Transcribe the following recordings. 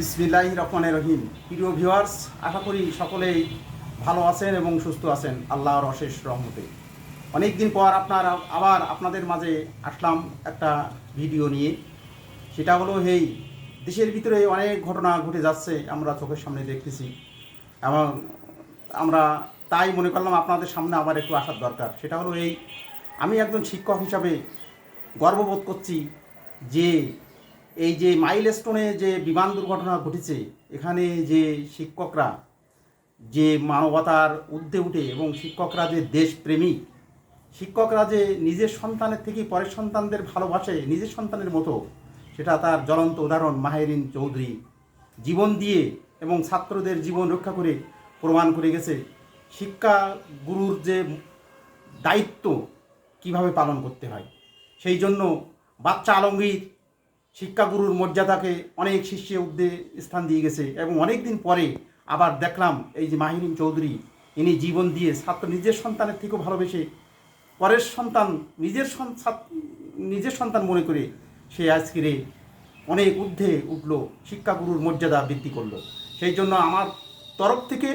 বিসমিল্লাহ রহমান রহিম। প্রিয় ভিউয়ার্স আশা করি সকলেই ভালো আছেন এবং সুস্থ আছেন। আল্লাহর অশেষ রহমতে। অনেক দিন পর আপনার আবার আপনাদের মাঝে আসলাম একটা ভিডিও নিয়ে। সেটা হলো এই দেশের ভিতরে অনেক ঘটনা ঘটে যাচ্ছে, আমরা চোখের সামনে দেখতেছি। এবং আমরা তাই মনে করলাম আপনাদের সামনে আবার একটু আসার দরকার। সেটা হলো, এই, আমি একজন শিক্ষক হিসাবে গর্ববোধ করছি যে এই যে মাইলস্টোনে যে বিমান দুর্ঘটনা ঘটেছে, এখানে যে শিক্ষকরা যে মানবতার ঊর্ধ্বে উঠে এবং শিক্ষকরা যে দেশপ্রেমিক, শিক্ষকরা যে নিজের সন্তানের থেকে পরের সন্তানদের ভালোবাসে, নিজের সন্তানের মতো, সেটা তার জ্বলন্ত উদাহরণ মাহেরিন চৌধুরী। জীবন দিয়ে এবং ছাত্রদের জীবন রক্ষা করে প্রমাণ করে গেছে শিক্ষা গুরুর যে দায়িত্ব কীভাবে পালন করতে হয়। সেই জন্য বাচ্চা আলমগীর শিক্ষাগুরুর মর্যাদাকে অনেক শিষ্যে ঊর্ধ্বে স্থান দিয়ে গেছে এবং অনেক দিন পরে আবার দেখলাম এই যে মাহিরিন চৌধুরী, ইনি জীবন দিয়ে ছাত্র, নিজের সন্তানের থেকেও ভালোবেসে পরের সন্তান, নিজের নিজের সন্তান মনে করে সে আজকের অনেক ঊর্ধ্বে উঠল, শিক্ষাগুরুর মর্যাদা বৃদ্ধি করল। সেই জন্য আমার তরফ থেকে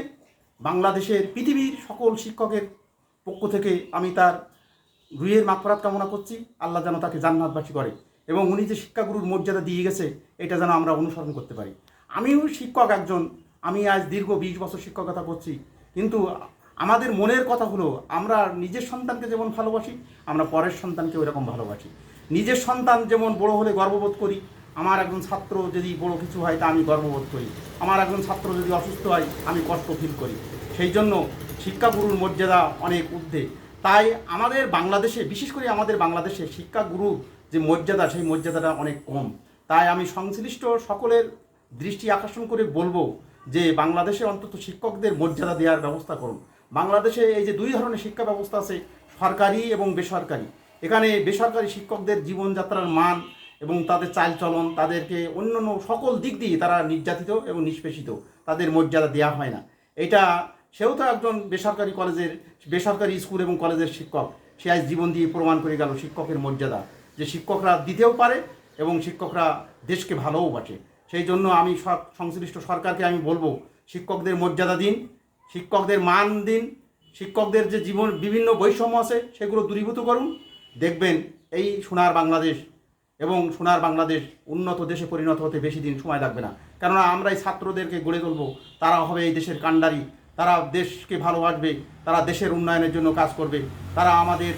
বাংলাদেশের পৃথিবীর সকল শিক্ষকের পক্ষ থেকে আমি তার রুহের মাকফরাত কামনা করছি। আল্লাহ যেন তাকে জান্নাতবাসী করে। এবং উনি যে শিক্ষাগুরুর মর্যাদা দিয়ে গেছে, এটা যেন আমরা অনুসরণ করতে পারি। আমিও শিক্ষক একজন, আমি আজ দীর্ঘ বিশ বছর শিক্ষকতা করছি, কিন্তু আমাদের মনের কথা হলো, আমরা নিজের সন্তানকে যেমন ভালোবাসি, আমরা পরের সন্তানকে ওইরকম ভালোবাসি। নিজের সন্তান যেমন বড় হলে গর্ববোধ করি, আমার একজন ছাত্র যদি বড় কিছু হয়, তা আমি গর্ববোধ করি। আমার একজন ছাত্র যদি অসুস্থ হয়, আমি কষ্ট ফিল করি। সেই জন্য শিক্ষাগুরুর মর্যাদা অনেক ঊর্ধ্বে। তাই আমাদের বাংলাদেশে, বিশেষ করে আমাদের বাংলাদেশে শিক্ষাগুরু যে মর্যাদা, সেই মর্যাদাটা অনেক কম। তাই আমি সংশ্লিষ্ট সকলের দৃষ্টি আকর্ষণ করে বলব যে বাংলাদেশে অন্তত শিক্ষকদের মর্যাদা দেওয়ার ব্যবস্থা করুন। বাংলাদেশে এই যে দুই ধরনের শিক্ষা ব্যবস্থা আছে, সরকারি এবং বেসরকারি। এখানে বেসরকারি শিক্ষকদের জীবনযাত্রার মান এবং তাদের চালচলন, তাদেরকে অন্যান্য সকল দিক দিয়ে তারা নির্যাতিত এবং নিষ্পেষিত। তাদের মর্যাদা দেওয়া হয় না। এটা সেও তো একজন বেসরকারি কলেজের, বেসরকারি স্কুল এবং কলেজের শিক্ষক। সে আজ জীবন দিয়ে প্রমাণ করে গেল শিক্ষকের মর্যাদা। যে শিক্ষকরা দিতেও পারে এবং শিক্ষকরা দেশকে ভালোও বাসে সেই জন্য আমি সংশ্লিষ্ট সরকারকে আমি বলব, শিক্ষকদের মর্যাদা দিন, শিক্ষকদের মান দিন, শিক্ষকদের যে জীবন, বিভিন্ন বৈষম্য আছে সেগুলো দূরীভূত করুন, দেখবেন এই সোনার বাংলাদেশ এবং সোনার বাংলাদেশ উন্নত দেশে পরিণত হতে বেশি দিন সময় লাগবে না। কেননা আমরা এই ছাত্রদেরকে গড়ে তুলবো, তারা হবে এই দেশের কাণ্ডারি, তারা দেশকে ভালোবাসবে, তারা দেশের উন্নয়নের জন্য কাজ করবে, তারা আমাদের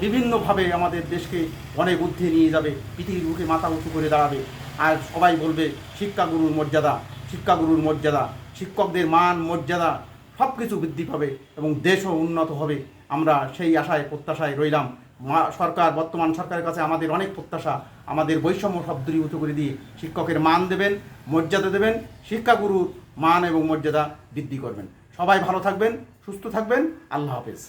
বিভিন্নভাবে আমাদের দেশকে অনেক ঊর্ধ্বে নিয়ে যাবে, পৃথিবীর বুকে মাথা উঁচু করে দাঁড়াবে। আর সবাই বলবে, শিক্ষাগুরুর মর্যাদা শিক্ষাগুরুর মর্যাদা, শিক্ষকদের মান, মর্যাদা সব কিছু বৃদ্ধি পাবে এবং দেশও উন্নত হবে। আমরা সেই আশায়, প্রত্যাশায় রইলাম। সরকার, বর্তমান সরকারের কাছে আমাদের অনেক প্রত্যাশা। আমাদের বৈষম্য সব দূরীভূত করে দিয়ে শিক্ষকের মান দেবেন, মর্যাদা দেবেন, শিক্ষাগুরুর মান এবং মর্যাদা বৃদ্ধি করবেন। সবাই ভালো থাকবেন, সুস্থ থাকবেন। আল্লাহ হাফেজ।